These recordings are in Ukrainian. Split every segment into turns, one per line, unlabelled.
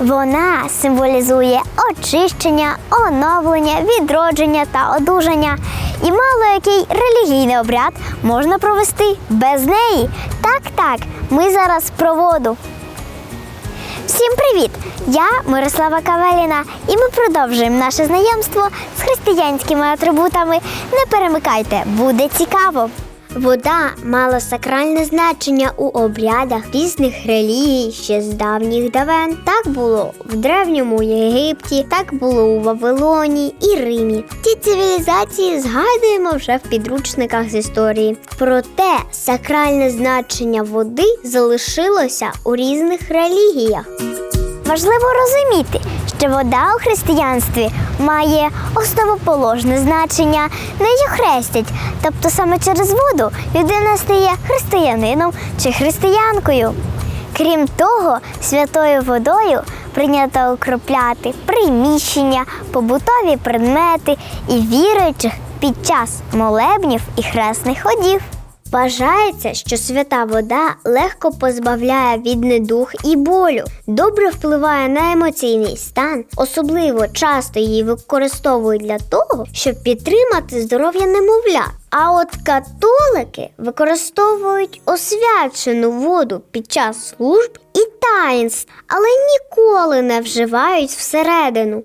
Вона символізує очищення, оновлення, відродження та одужання. І мало який релігійний обряд можна провести без неї. Так, так, ми зараз про воду. Всім привіт! Я Мирослава Кавеліна, і ми продовжуємо наше знайомство з християнськими атрибутами. Не перемикайте, буде цікаво. Вода мала сакральне значення у обрядах різних релігій ще з давніх давен. Так було в древньому Єгипті, так було у Вавилоні і Римі. Ті цивілізації згадуємо вже в підручниках з історії. Проте сакральне значення води залишилося у різних релігіях. Важливо розуміти, що вода у християнстві має основоположне значення, нею хрестять. Тобто саме через воду людина стає християнином чи християнкою. Крім того, святою водою прийнято окропляти приміщення, побутові предмети і віруючих під час молебнів і хресних ходів. Вважається, що свята вода легко позбавляє від недух і болю, добре впливає на емоційний стан. Особливо часто її використовують для того, щоб підтримати здоров'я немовлят. А от католики використовують освячену воду під час служб і таїнств, але ніколи не вживають всередину.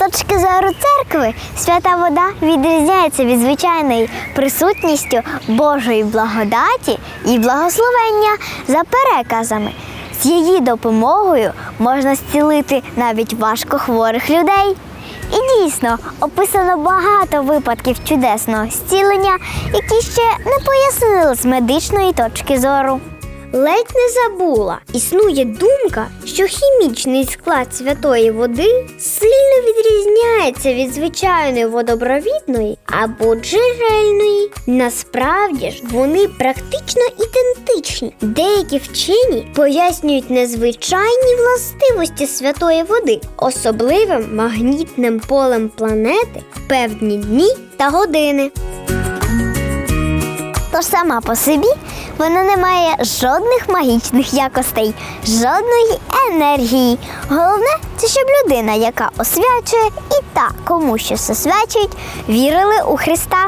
Точки зору церкви, свята вода відрізняється від звичайної присутністю Божої благодаті і благословення за переказами. З її допомогою можна зцілити навіть важкохворих людей. І дійсно описано багато випадків чудесного зцілення, які ще не пояснили з медичної точки зору. Ледь не забула. Існує думка, що хімічний склад святої води сильно відрізняється від звичайної водопровідної або джерельної. Насправді ж вони практично ідентичні. Деякі вчені пояснюють незвичайні властивості святої води, особливим магнітним полем планети в певні дні та години. Тож сама по собі вона не має жодних магічних якостей, жодної енергії. Головне, це щоб людина, яка освячує, і та, кому щось освячують, вірили у Христа.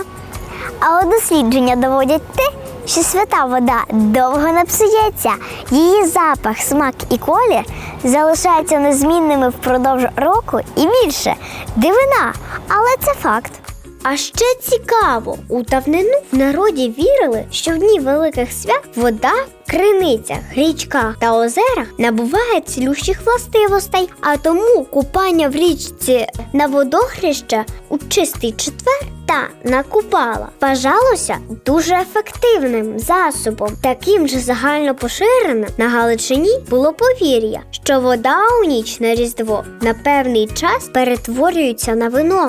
А от дослідження доводять те, що свята вода довго не псується. Її запах, смак і колір залишаються незмінними впродовж року і більше. Дивина, але це факт. А ще цікаво, у давнину в народі вірили, що в дні великих свят вода, криниця, річках та озерах набуває цілющих властивостей, а тому купання в річці на водохреща у чистий четвер та на купала вважалося дуже ефективним засобом. Таким же загально поширеним на Галичині було повір'я, що вода у ніч на різдво на певний час перетворюється на вино.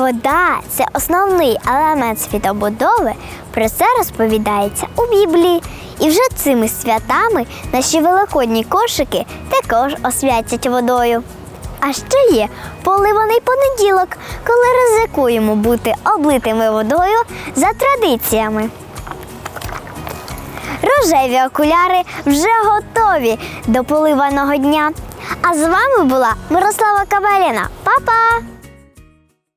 Вода це основний елемент світобудови. Про це розповідається у Біблії. І вже цими святами наші великодні кошики також освятять водою. А ще є поливаний понеділок, коли ризикуємо бути облитими водою за традиціями. Рожеві окуляри вже готові до поливаного дня. А з вами була Мирослава Кабаліна. Па-па!